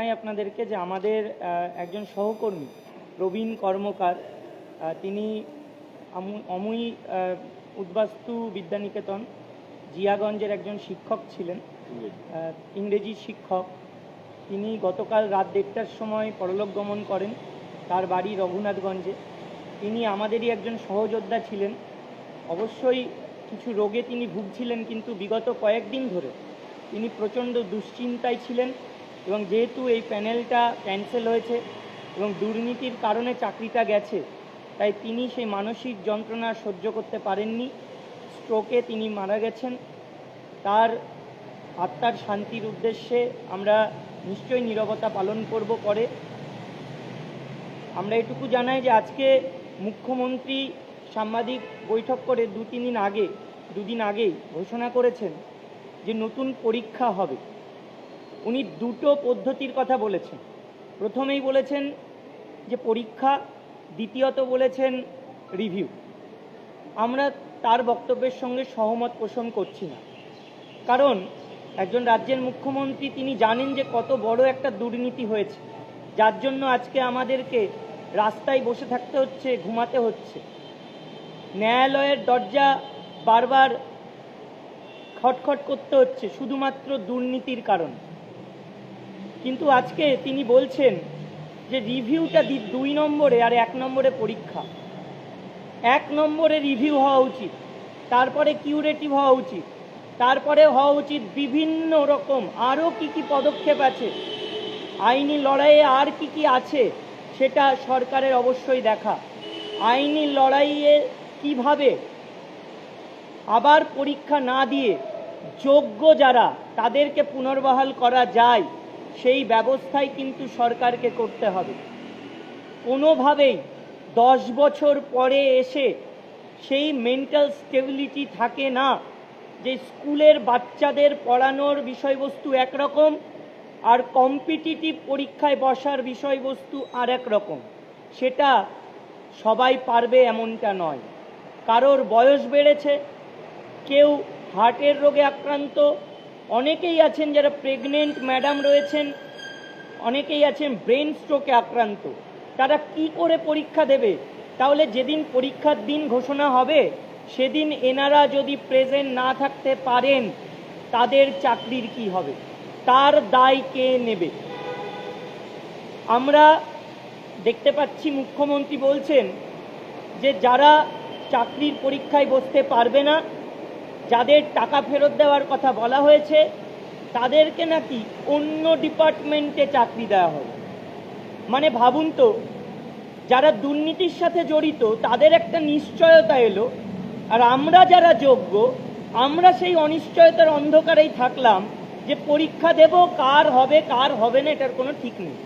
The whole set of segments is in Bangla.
জানাই আপনাদেরকে যে আমাদের একজন সহকর্মী প্রবীণ কর্মকার তিনি অমুই উদ্বাস্তু বিদ্যানিকেতন জিয়াগঞ্জের একজন শিক্ষক ছিলেন ইংরেজি শিক্ষক। তিনি গতকাল রাত দেড়টার সময় পরলোক গমন করেন তার বাড়ি রঘুনাথগঞ্জে। তিনি আমাদেরই একজন সহযোদ্ধা ছিলেন। অবশ্যই কিছু রোগে তিনি ভুগছিলেন কিন্তু বিগত কয়েকদিন ধরে তিনি প্রচণ্ড দুশ্চিন্তায় ছিলেন। এবং যেহেতু এই প্যানেলটা ক্যান্সেল হয়েছে এবং দুর্নীতির কারণে চাকরিটা গেছে, তাই তিনি সেই মানসিক যন্ত্রণা সহ্য করতে পারেননি। স্ট্রোকে তিনি মারা গেছেন। তার আত্মার শান্তির উদ্দেশ্যে আমরা নিশ্চয়ই নীরবতা পালন করব পরে। আমরা এটুকু জানাই যে আজকে মুখ্যমন্ত্রী সাংবাদিক বৈঠক করে দু তিন দিন আগে, দুদিন আগেই ঘোষণা করেছেন যে নতুন পরীক্ষা হবে। উনি দুটো পদ্ধতির কথা বলেছেন। প্রথমেই বলেছেন যে পরীক্ষা, দ্বিতীয়ত বলেছেন রিভিউ আমরা তার বক্তব্যের সঙ্গে সহমত পোষণ করছি না। কারণ একজন রাজ্যের মুখ্যমন্ত্রী, তিনি জানেন যে কত বড় একটা দুর্নীতি হয়েছে। যার জন্য আজকে আমাদেরকে রাস্তায় বসে থাকতে হচ্ছে, ঘুমাতে হচ্ছে। ন্যায়ালয়ের দরজা বারবার খটখট করতে হচ্ছে, শুধুমাত্র দুর্নীতির কারণ। কিন্তু আজকে তিনি বলছেন যে রিভিউটা দি- দুই নম্বরে আর এক নম্বরে পরীক্ষা। এক নম্বরে রিভিউ হওয়া উচিত, তারপরে কিউরেটিভ হওয়া উচিত, তারপরে হওয়া উচিত বিভিন্ন রকম আরও কি কি পদক্ষেপ আছে, আইনি লড়াইয়ে আর কি কি আছে, সেটা সরকারের অবশ্যই দেখা। আইনি লড়াইয়ে কীভাবে আবার পরীক্ষা না দিয়ে যোগ্য যারা, তাদেরকে পুনর্বহাল করা যায় সেই ব্যবস্থাই কিন্তু সরকারকে করতে হবে। কোনোভাবেই দশ বছর পরে এসে সেই মেন্টাল স্টেবিলিটি থাকে না যে স্কুলের বাচ্চাদের পড়ানোর বিষয়বস্তু একরকম আর কম্পিটিটিভ পরীক্ষায় বসার বিষয়বস্তু আর এক রকম সেটা সবাই পারবে এমনটা নয়। কারোর বয়স বেড়েছে, কেউ হার্টের রোগে আক্রান্ত অনেকেই আছেন যারা প্রেগনেন্ট ম্যাডাম রয়েছেন, অনেকেই আছেন ব্রেন স্ট্রোকে আক্রান্ত। তারা কি করে পরীক্ষা দেবে? তাহলে যেদিন পরীক্ষার দিন ঘোষণা হবে, সেদিন এনারা যদি প্রেজেন্ট না থাকতে পারেন, তাদের চাকরির কি হবে? তার দায় কে নেবে? আমরা দেখতে পাচ্ছি মুখ্যমন্ত্রী বলছেন যে যারা চাকরির পরীক্ষায় বসতে পারবে না যাদের টাকা ফেরত দেওয়ার কথা বলা হয়েছে, তাদেরকে নাকি অন্য ডিপার্টমেন্টে চাকরি দেওয়া হবে। মানে ভাবুন তো, যারা দুর্নীতির সাথে জড়িত, তাদের একটা নিশ্চয়তা এলো। আর আমরা যারা যোগ্য, আমরা সেই অনিশ্চয়তার অন্ধকারেই থাকলাম যে পরীক্ষা দেব, কার হবে কার হবে না, এটার কোনো ঠিক নেই।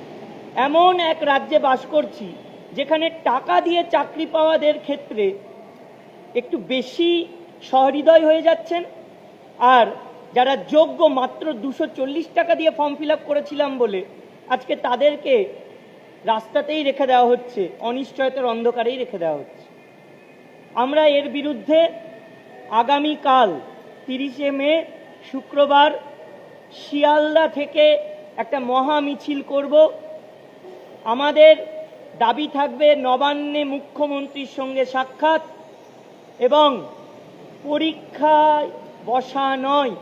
এমন এক রাজ্যে বাস করছি, যেখানে টাকা দিয়ে চাকরি পাওয়াদের ক্ষেত্রে একটু বেশি সহৃদয় হয়ে যাচ্ছেন। আর যারা যোগ্য মাত্র দুশো টাকা দিয়ে ফর্ম ফিল করেছিলাম বলে আজকে তাদেরকে রাস্তাতেই রেখে দেওয়া হচ্ছে, অনিশ্চয়তার অন্ধকারেই রেখে দেওয়া হচ্ছে। আমরা এর বিরুদ্ধে আগামীকাল তিরিশে মে, শুক্রবার শিয়ালদা থেকে একটা মহা মিছিল করব। আমাদের দাবি থাকবে নবান্নে মুখ্যমন্ত্রীর সঙ্গে সাক্ষাৎ এবং পরীক্ষায় বসা নয়।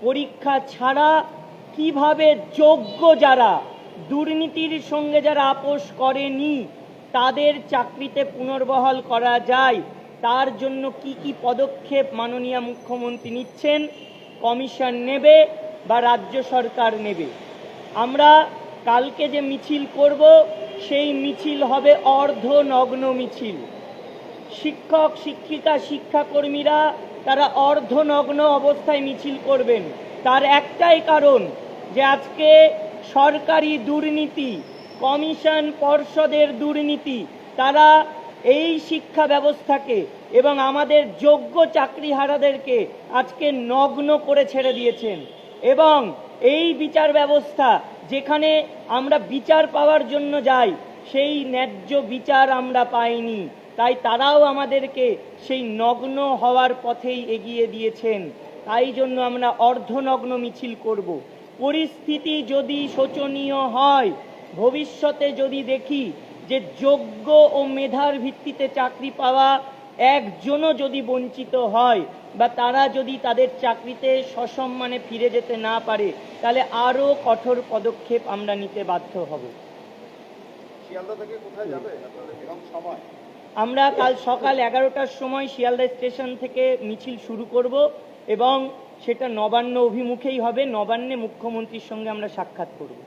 পরীক্ষা ছাড়া কীভাবে যোগ্য যারা দুর্নীতির সঙ্গে যারা আপোষ করেনি, তাদের চাকরিতে পুনর্বহাল করা যায়, তার জন্য কি কি পদক্ষেপ মাননীয় মুখ্যমন্ত্রী নিচ্ছেন, কমিশন নেবে বা রাজ্য সরকার নেবে। আমরা কালকে যে মিছিল করব, সেই মিছিল হবে অর্ধনগ্ন মিছিল। শিক্ষক, শিক্ষিকা, শিক্ষাকর্মীরা তারা অর্ধনগ্ন অবস্থায় মিছিল করবেন। তার একটাই কারণ যে আজকে সরকারি দুর্নীতি, কমিশন পর্ষদের দুর্নীতি, তারা এই শিক্ষা ব্যবস্থাকে এবং আমাদের যোগ্য চাকরিহারাদেরকে আজকে নগ্ন করে ছেড়ে দিয়েছেন। এবং এই বিচার ব্যবস্থা যেখানে আমরা বিচার পাওয়ার জন্য যাই, সেই ন্যায্য বিচার আমরা পাইনি। তাই তারাও আমাদেরকে সেই নগ্ন হওয়ার পথেই এগিয়ে দিয়েছেন। তাই জন্য আমরা অর্ধনগ্ন মিছিল করব। পরিস্থিতি যদি শোচনীয় হয়, ভবিষ্যতে যদি দেখি যে যোগ্য ও মেধার ভিত্তিতে চাকরি পাওয়া একজনও যদি বঞ্চিত হয় বা তারা যদি তাদের চাকরিতে সসম্মানে ফিরে যেতে না পারে, তাহলে আরও কঠোর পদক্ষেপ আমরা নিতে বাধ্য হব। শিয়ালদা থেকে কোথায় যাবে সময়? আমরা কাল সকাল এগারোটার সময় শিয়ালদা স্টেশন থেকে মিছিল শুরু করব এবং সেটা নবান্ন অভিমুখেই হবে। নবান্নে মুখ্যমন্ত্রীর সঙ্গে আমরা সাক্ষাৎ করব।